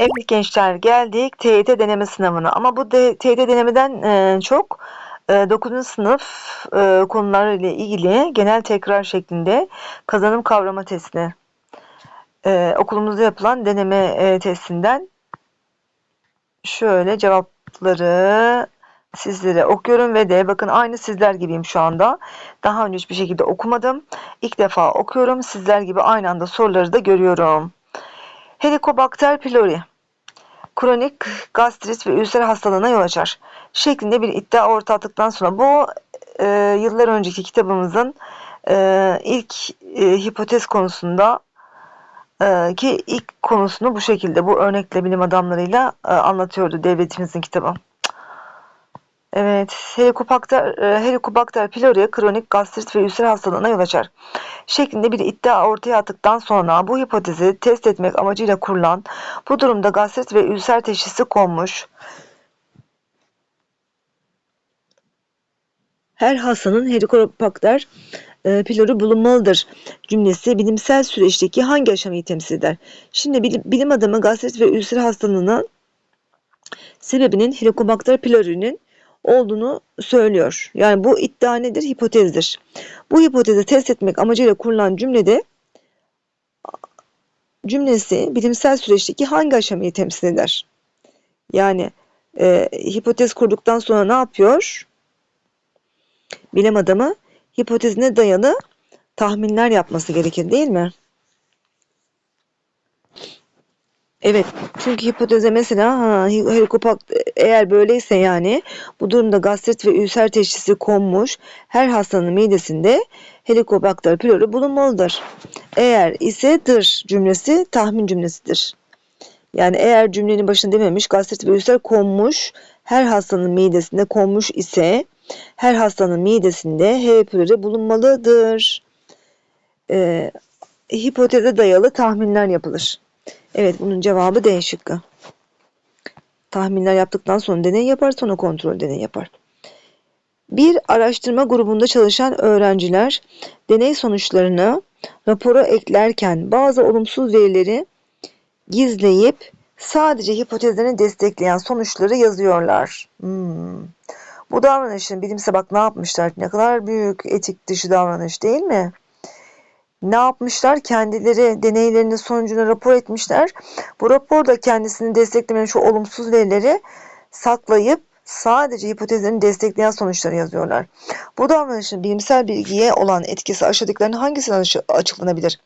Evet gençler geldik TYT deneme sınavına ama bu de, TYT denemeden e, çok e, 9. sınıf e, konularıyla ilgili genel tekrar şeklinde kazanım kavrama testine e, okulumuzda yapılan deneme e, testinden şöyle cevapları sizlere okuyorum ve de bakın aynı sizler gibiyim şu anda. Daha önce hiçbir şekilde okumadım. İlk defa okuyorum. Sizler gibi aynı anda soruları da görüyorum. Helicobacter pylori kronik gastrit ve ülser hastalığına yol açar şeklinde bir iddia ortaya attıktan sonra bu e, yıllar önceki kitabımızın e, ilk e, hipotez konusunda e, ki ilk konusunu bu şekilde bu örnekle bilim adamlarıyla e, anlatıyordu devletimizin kitabı. Evet, Helicobacter, e, Helicobacter pylori kronik gastrit ve ülser hastalığına yol açar şeklinde bir iddia ortaya attıktan sonra bu hipotezi test etmek amacıyla kurulan bu durumda gastrit ve ülser teşhisi konmuş. Her hastanın Helicobacter e, pylori bulunmalıdır cümlesi bilimsel süreçteki hangi aşamayı temsil eder? Şimdi bilim, bilim adamı gastrit ve ülser hastalığının sebebinin Helicobacter pylori'nin olduğunu söylüyor. Yani bu iddia nedir? Hipotezdir. Bu hipotezi test etmek amacıyla kurulan cümlede cümlesi bilimsel süreçteki hangi aşamayı temsil eder? Yani e, hipotez kurduktan sonra ne yapıyor? Bilim adamı hipotezine dayalı tahminler yapması gerekir değil mi? Evet. Çünkü hipoteze mesela ha, helikopak eğer böyleyse yani bu durumda gastrit ve ülser teşhisi konmuş her hastanın midesinde helikobakter pylori bulunmalıdır. Eğer ise dır cümlesi tahmin cümlesidir. Yani eğer cümlenin başında dememiş gastrit ve ülser konmuş her hastanın midesinde konmuş ise her hastanın midesinde H pylori bulunmalıdır. Ee, hipoteze dayalı tahminler yapılır. Evet bunun cevabı D şıkkı. Tahminler yaptıktan sonra deney yapar sonra kontrol deney yapar. Bir araştırma grubunda çalışan öğrenciler deney sonuçlarını rapora eklerken bazı olumsuz verileri gizleyip sadece hipotezlerini destekleyen sonuçları yazıyorlar. Hmm. Bu davranışın bilimse bak ne yapmışlar? Ne kadar büyük etik dışı davranış değil mi? Ne yapmışlar? Kendileri deneylerinin sonucunu rapor etmişler. Bu raporda kendisini desteklemeyen şu olumsuz verileri saklayıp sadece hipotezlerini destekleyen sonuçları yazıyorlar. Bu davranışın bilimsel bilgiye olan etkisi aşağıdakilerin hangisine açıklanabilir?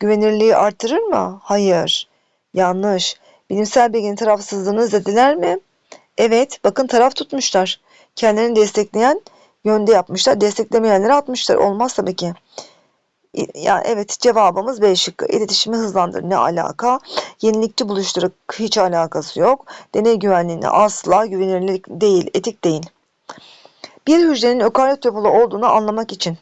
Güvenirliği artırır mı? Hayır. Yanlış. Bilimsel bilginin tarafsızlığını zediler mi? Evet. Bakın taraf tutmuşlar. Kendilerini destekleyen yönde yapmışlar. Desteklemeyenleri atmışlar. Olmaz tabii ki. Yani evet cevabımız B şıkkı. İletişimi hızlandır. Ne alaka? Yenilikçi buluşturuk hiç alakası yok. Deney güvenliğine asla güvenilirlik değil, etik değil. Bir hücrenin ökaryot yapılı olduğunu anlamak için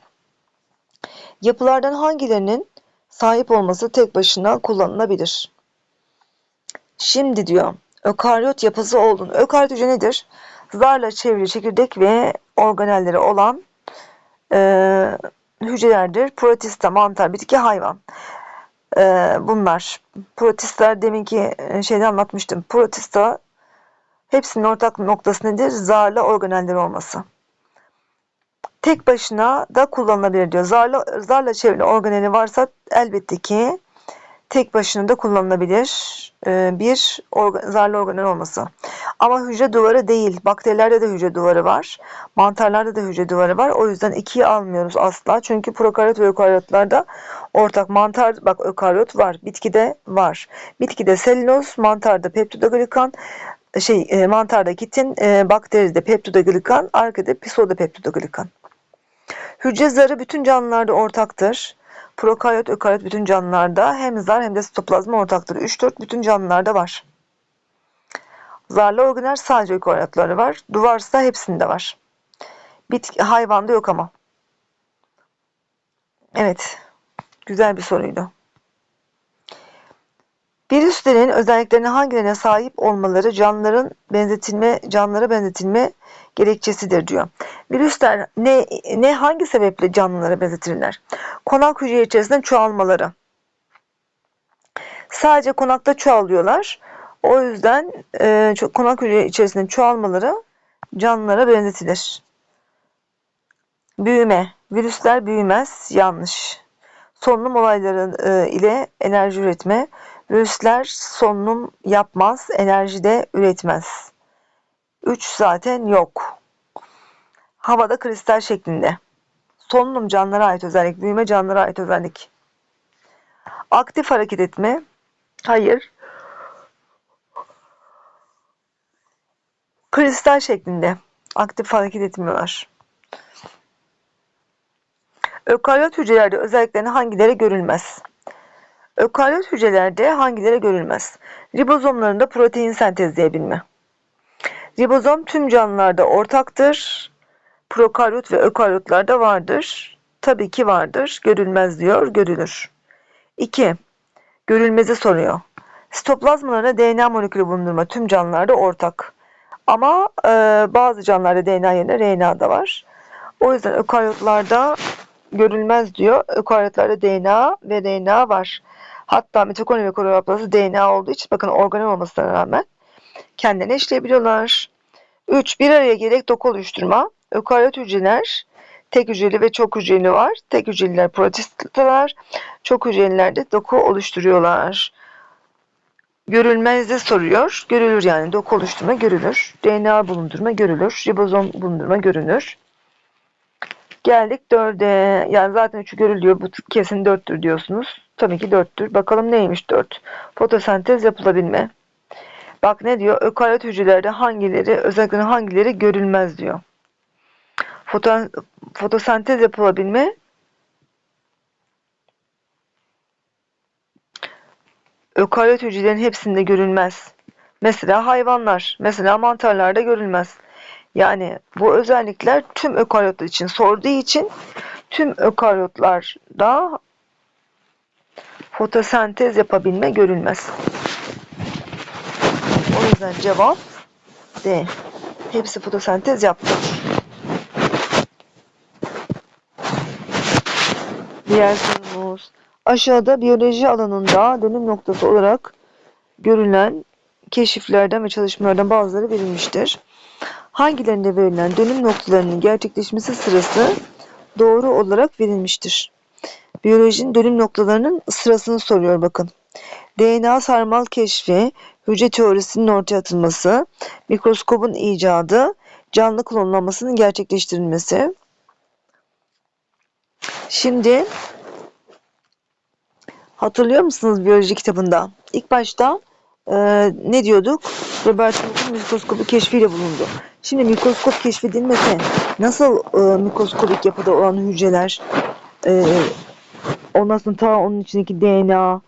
yapılardan hangilerinin sahip olması tek başına kullanılabilir? Şimdi diyor ökaryot yapısı olduğunu. Ökaryot hücre nedir? Zarla çevrili çekirdek ve organelleri olan e, hücrelerdir. Protista, mantar, bitki, hayvan. Ee, bunlar. Protistler deminki e, şeyde anlatmıştım. Protista hepsinin ortak noktası nedir? Zarla organeller olması. Tek başına da kullanılabilir diyor. Zarla, zarla çevrili organeli varsa elbette ki tek başına da kullanılabilir e, bir organ, zarlı organel olması. Ama hücre duvarı değil. Bakterilerde de hücre duvarı var. Mantarlarda da hücre duvarı var. O yüzden ikiyi almıyoruz asla. Çünkü prokaryot ve ökaryotlarda ortak mantar bak ökaryot var. Bitkide var. Bitkide selüloz, mantarda peptidoglikan, şey e, mantarda kitin, e, bakteride peptidoglikan, arkada pseudo Hücre zarı bütün canlılarda ortaktır. Prokaryot, ökaryot bütün canlılarda hem zar hem de sitoplazma ortaktır. 3-4 bütün canlılarda var. Zarlı organel sadece ökaryotları var. Duvarsa hepsinde var. Bitki, hayvanda yok ama. Evet. Güzel bir soruydu. Virüslerin özelliklerine hangilerine sahip olmaları canlıların benzetilme, canlılara benzetilme gerekçesidir diyor. Virüsler ne, ne hangi sebeple canlılara benzetilirler? Konak hücre içerisinde çoğalmaları. Sadece konakta çoğalıyorlar. O yüzden e, konak hücre içerisinde çoğalmaları canlılara benzetilir. Büyüme. Virüsler büyümez. Yanlış. Solunum olayları e, ile enerji üretme. Virüsler solunum yapmaz. Enerji de üretmez. 3 zaten yok. Havada kristal şeklinde. Solunum canlılara ait özellik. Büyüme canlılara ait özellik. Aktif hareket etme. Hayır. Kristal şeklinde. Aktif hareket etmiyorlar. Ökaryot hücrelerde özelliklerinin hangileri görülmez? Ökaryot hücrelerde hangileri görülmez? Ribozomlarında protein sentezleyebilme. Ribozom tüm canlılarda ortaktır. Prokaryot ve ökaryotlarda vardır. Tabii ki vardır. Görülmez diyor, görülür. 2. Görülmezi soruyor. Sitoplazmalarında DNA molekülü bulundurma tüm canlılarda ortak. Ama e, bazı canlılarda DNA yerine RNA da var. O yüzden ökaryotlarda görülmez diyor. Ökaryotlarda DNA ve RNA var. Hatta mitokondri ve kloroplast DNA olduğu için bakın organel olmasına rağmen kendilerini eşleyebiliyorlar. 3. Bir araya gelerek doku oluşturma. Ökaryot hücreler tek hücreli ve çok hücreli var. Tek hücreliler protistalar. Çok hücreliler de doku oluşturuyorlar. Görülmezde soruyor. Görülür yani. Doku oluşturma görülür. DNA bulundurma görülür. Ribozom bulundurma görünür. Geldik dörde. Yani zaten üçü görülüyor. Bu kesin dörttür diyorsunuz. Tabii ki dörttür. Bakalım neymiş dört? Fotosentez yapılabilme. Bak ne diyor? Ökaryot hücrelerde hangileri, özellikle hangileri görülmez diyor. Foto, fotosentez yapılabilme ökaryot hücrelerin hepsinde görülmez. Mesela hayvanlar, mesela mantarlarda görülmez. Yani bu özellikler tüm ökaryotlar için sorduğu için tüm ökaryotlarda fotosentez yapabilme görülmez. O yüzden cevap D. Hepsi fotosentez yaptı. Diğer sorumuz. Aşağıda biyoloji alanında dönüm noktası olarak görülen keşiflerden ve çalışmalardan bazıları verilmiştir. Hangilerinde verilen dönüm noktalarının gerçekleşmesi sırası doğru olarak verilmiştir? Biyolojinin dönüm noktalarının sırasını soruyor bakın. DNA sarmal keşfi, hücre teorisinin ortaya atılması, mikroskobun icadı, canlı klonlanmasının gerçekleştirilmesi. Şimdi hatırlıyor musunuz biyoloji kitabında? İlk başta e, ne diyorduk? Robert Koch'un mikroskobu keşfiyle bulundu. Şimdi mikroskop keşfedilmese nasıl e, mikroskobik yapıda olan hücreler e, ondan sonra ta onun içindeki DNA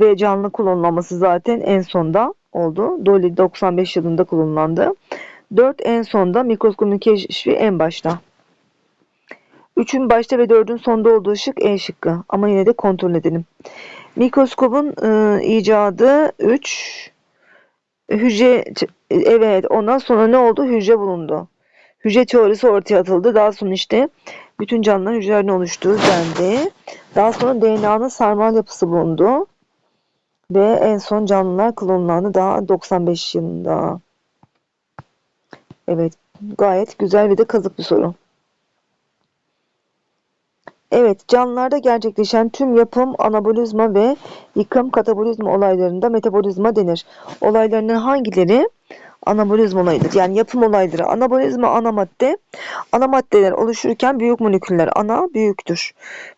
ve canlı klonlanması zaten en sonda oldu. Dolly 95 yılında kullanıldı. 4 en sonda mikroskopun keşfi en başta. 3'ün başta ve 4'ün sonda olduğu şık E şıkkı. Ama yine de kontrol edelim. Mikroskopun e, icadı 3. Hücre evet ondan sonra ne oldu? Hücre bulundu. Hücre teorisi ortaya atıldı. Daha sonra işte bütün canlılar hücrelerden oluştuğu dendi. Daha sonra DNA'nın sarmal yapısı bulundu. Ve en son canlılar klonlandı daha 95 yılında. Evet gayet güzel ve de kazık bir soru. Evet, canlılarda gerçekleşen tüm yapım, anabolizma ve yıkım katabolizma olaylarında metabolizma denir. Olaylarının hangileri anabolizma olayıdır? Yani yapım olayları. Anabolizma ana madde. Ana maddeler oluşurken büyük moleküller ana büyüktür.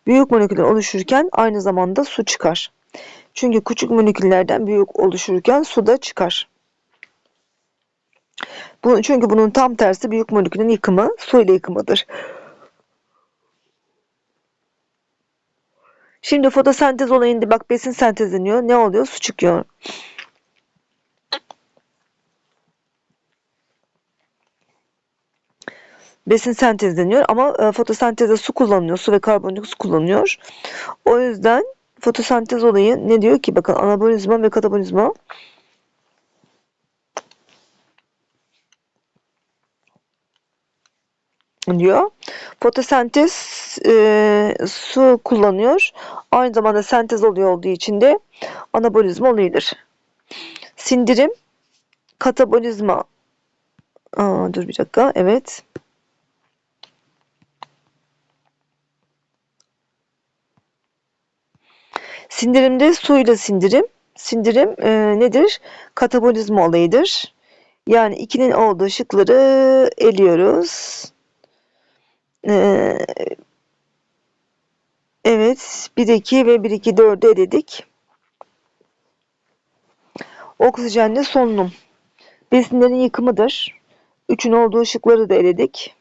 Büyük moleküller oluşurken aynı zamanda su çıkar. Çünkü küçük moleküllerden büyük oluşurken su da çıkar. Bu, çünkü bunun tam tersi büyük molekülün yıkımı su ile yıkımıdır. Şimdi fotosentez olayında bak besin sentezleniyor. Ne oluyor? Su çıkıyor. Besin sentezleniyor ama e, fotosentezde su kullanılıyor. Su ve karbondioksit kullanıyor. O yüzden fotosentez olayı ne diyor ki? Bakın anabolizma ve katabolizma diyor. Fotosentez e, su kullanıyor. Aynı zamanda sentez oluyor olduğu için de anabolizma olayıdır. Sindirim, katabolizma. Aa, dur bir dakika. Evet. Sindirimde suyla sindirim. Sindirim e, nedir? Katabolizma olayıdır. Yani ikinin olduğu şıkları eliyoruz. Ee, evet. 1, 2 ve 1, 2, 4'ü eledik. Oksijenle solunum. Besinlerin yıkımıdır. Üçün olduğu şıkları da eledik.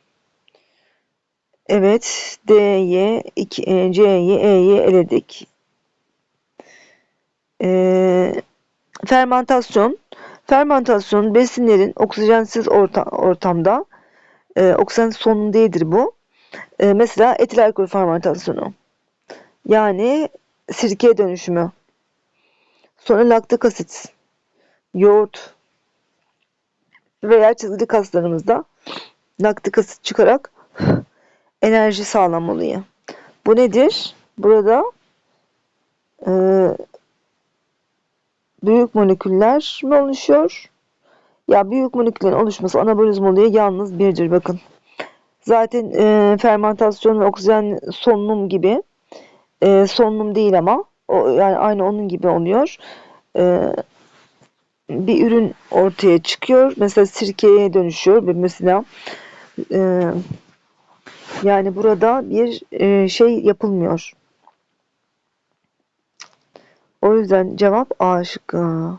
Evet. D'yi, e, C'yi, E'yi eledik. Ee, fermentasyon. Fermentasyon besinlerin oksijensiz orta, ortamda e, oksijen değildir bu. E, mesela etil alkol fermentasyonu. Yani sirkeye dönüşümü. Sonra laktik asit, yoğurt veya çizgili kaslarımızda laktik asit çıkarak enerji sağlamalıyım. Bu nedir? Burada e, büyük moleküller mi oluşuyor? Ya büyük moleküllerin oluşması anabolizm oluyor yalnız birdir bakın. Zaten e, fermentasyon ve oksijen solunum gibi e, solunum değil ama o, yani aynı onun gibi oluyor. E, bir ürün ortaya çıkıyor. Mesela sirkeye dönüşüyor mesela e, yani burada bir e, şey yapılmıyor. O yüzden cevap A şıkkı.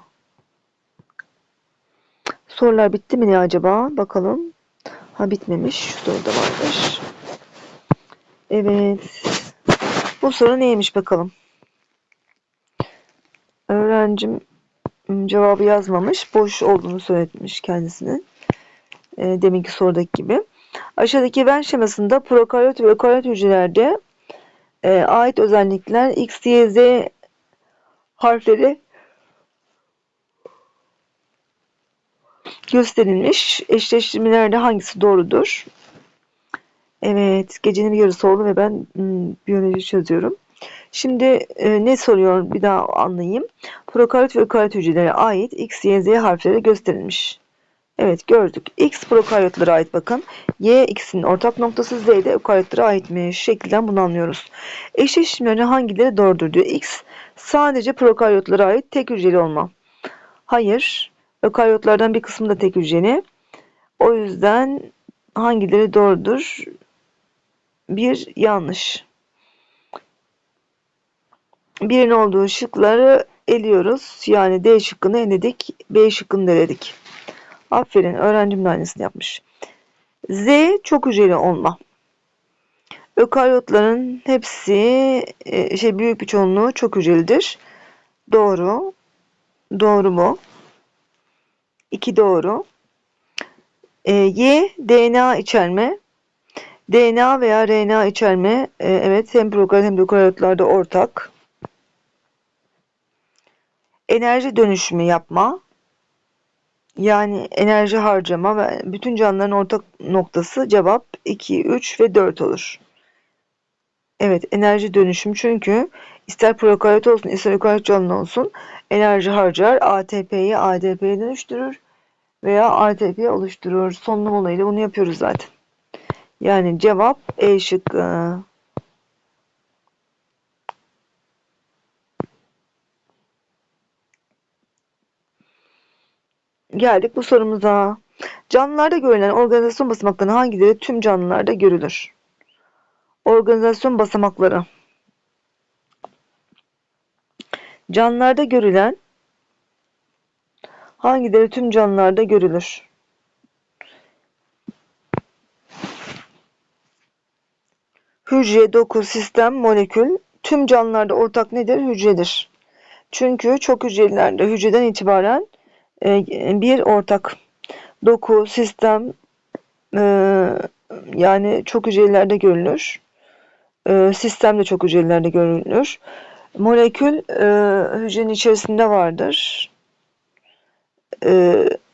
Sorular bitti mi ne acaba? Bakalım. Ha bitmemiş. Şu soruda vardır. Evet. Bu soru neymiş bakalım. Öğrencim cevabı yazmamış. Boş olduğunu söylemiş kendisinin. E, deminki sorudaki gibi. Aşağıdaki Venn şemasında prokaryot ve ökaryot hücrelerde e, ait özellikler X, Y, Z harfleri gösterilmiş. Eşleştirmelerde hangisi doğrudur? Evet, gecenin yarısı oldu ve ben hmm, biyoloji çözüyorum. Şimdi e, ne soruyor bir daha anlayayım. Prokaryot ve ökaryot hücrelere ait X, Y, Z harfleri gösterilmiş. Evet gördük. X prokaryotlara ait bakın. Y X'in ortak noktası Z de ökaryotlara aitmiş. Şekilden bunu anlıyoruz. Eşleştirmelerin hangileri doğrudur diyor. X sadece prokaryotlara ait tek hücreli olma. Hayır. Ökaryotlardan bir kısmı da tek hücreli. O yüzden hangileri doğrudur? Bir yanlış. Birin olduğu şıkları eliyoruz. Yani D şıkkını eledik. B şıkkını da eledik. Aferin öğrencim de aynısını yapmış. Z çok hücreli olma. Ökaryotların hepsi e, şey büyük bir çoğunluğu çok hücrelidir. Doğru. Doğru mu? İki doğru. E, y DNA içerme. DNA veya RNA içerme e, evet hem prokaryot hem de ökaryotlarda ortak. Enerji dönüşümü yapma. Yani enerji harcama ve bütün canlıların ortak noktası cevap 2, 3 ve 4 olur. Evet enerji dönüşüm çünkü ister prokaryot olsun ister ökaryot canlı olsun enerji harcar. ATP'yi ADP'ye dönüştürür veya ATP oluşturur. Solunum olayıyla bunu yapıyoruz zaten. Yani cevap E şıkkı. Geldik bu sorumuza. Canlılarda görülen organizasyon basamaklarının hangileri tüm canlılarda görülür? Organizasyon basamakları. Canlılarda görülen hangileri tüm canlılarda görülür? Hücre, doku, sistem, molekül tüm canlılarda ortak nedir? Hücredir. Çünkü çok hücrelerde hücreden itibaren e, bir ortak doku, sistem e, yani çok hücrelerde görülür. E, sistem de çok hücrelerde görülür. Molekül hücrenin içerisinde vardır.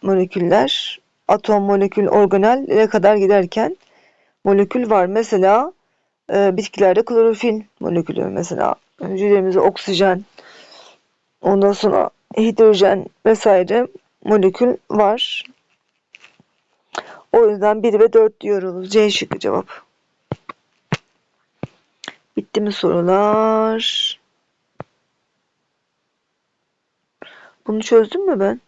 Moleküller atom, molekül, organelle kadar giderken molekül var. Mesela bitkilerde klorofil molekülü mesela hücrelerimizde oksijen ondan sonra hidrojen vesaire molekül var. O yüzden 1 ve 4 diyoruz. C şıkkı cevap. Bitti mi sorular? Bunu çözdüm mü ben?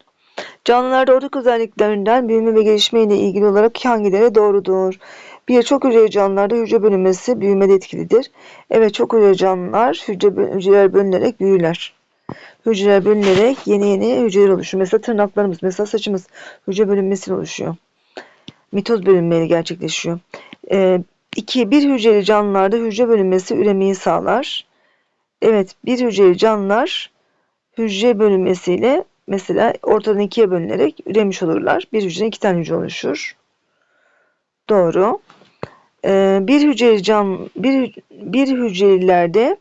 Canlılarda ortak özelliklerinden büyüme ve gelişme ile ilgili olarak hangileri doğrudur? Bir çok hücreli canlılarda hücre bölünmesi büyümede etkilidir. Evet çok hücreli canlılar hücre, hücreler bölünerek büyürler. Hücreler bölünerek yeni yeni hücreler oluşuyor. Mesela tırnaklarımız, mesela saçımız hücre bölünmesiyle oluşuyor. Mitoz bölünmeyle gerçekleşiyor. Ee, iki, bir hücreli canlılarda hücre bölünmesi üremeyi sağlar. Evet, bir hücreli canlılar hücre bölünmesiyle mesela ortadan ikiye bölünerek üremiş olurlar. Bir hücreden iki tane hücre oluşur. Doğru. Ee, bir hücreli can bir, bir hücrelilerde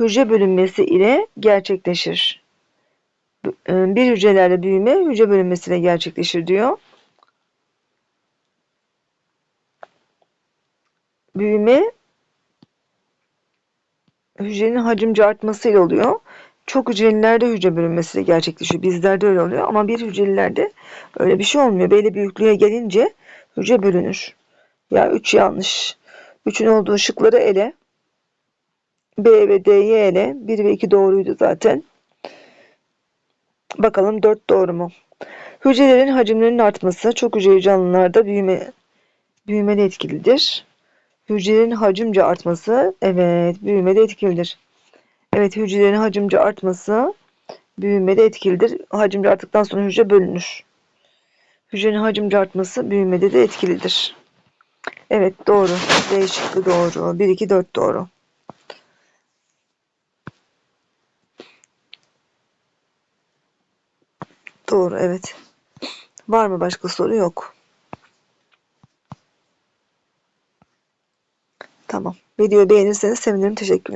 hücre bölünmesi ile gerçekleşir. Ee, bir hücrelerde büyüme hücre bölünmesiyle gerçekleşir diyor. Büyüme hücrenin hacimce artmasıyla oluyor. Çok hücrelilerde hücre bölünmesiyle gerçekleşiyor. Bizlerde öyle oluyor ama bir hücrelilerde öyle bir şey olmuyor. Belli büyüklüğe gelince hücre bölünür. Ya 3 yanlış. 3'ün olduğu şıkları ele. B ve D'yi ele. 1 ve 2 doğruydu zaten. Bakalım 4 doğru mu? Hücrelerin hacimlerinin artması çok hücreli canlılarda büyüme büyümede etkilidir. Hücrelerin hacimce artması evet büyümede etkilidir. Evet hücrelerin hacimce artması büyümede etkilidir. Hacimce arttıktan sonra hücre bölünür. Hücrenin hacimce artması büyümede de etkilidir. Evet doğru. D şıkkı doğru. 1, 2, 4 doğru. Doğru evet. Var mı başka soru? Yok. Tamam. Videoyu beğenirseniz sevinirim. Teşekkürler.